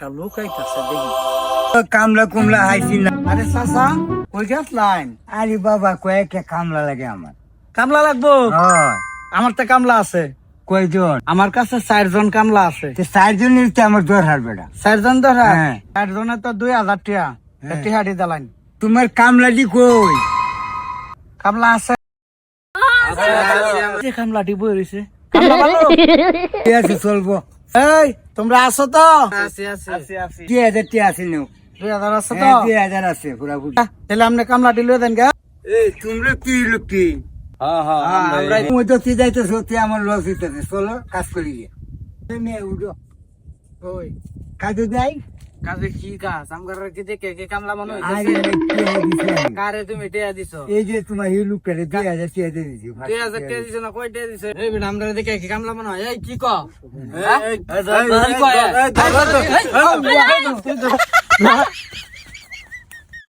একটা লোক আইতাছে দেখি। কামলা কুমলা হাইছি না। আরে চাচা কই গেছ লাইন? আরে বাবা কয়েকটা কামলা লাগে আমার। কামলা লাগবো? আমার তো কামলা আছে। কয়জন? আমার কাছে চারজন কামলা আছে। তো চারজনের তো আমার দরকার বেটা। চারজন হ্যাঁ। চারজনে তো দুই হাজার টিয়া হ্যাঁ। টিহাটি দিলাইন তোমার কামলাটি কই? কামলা আছে। যে কামলাটি বই রয়েছে কামলা ভালো? ঠিক আছে চলবো। এই তোমরা আছো তো? দুই হাজার টি আছে নেও। দুই হাজার আছে তো? হ্যাঁ, দুই হাজার আছে পুরাপুরি তাহলে আপনি কামলা লয়ে দেন গা। এই তোমরা কি লোক? কি আমরাই- তুমি তো তুই যাইতে সত্যি আমার লস হইতেছে চলো কাজ করি গিয়ে। উঠো। ওই কাজে যাই। কাজে কি কাজ আমগার কি দেখে কে কামলা মনে আমি। কারে তুমি টিয়া দিছো এই যে তোমার এই টিয়া দিয়ে দিছি টিয়া না টিয়া দিছো এই আমরা দেখে কি কামলা মনে হয় এই কি ক এই, এই,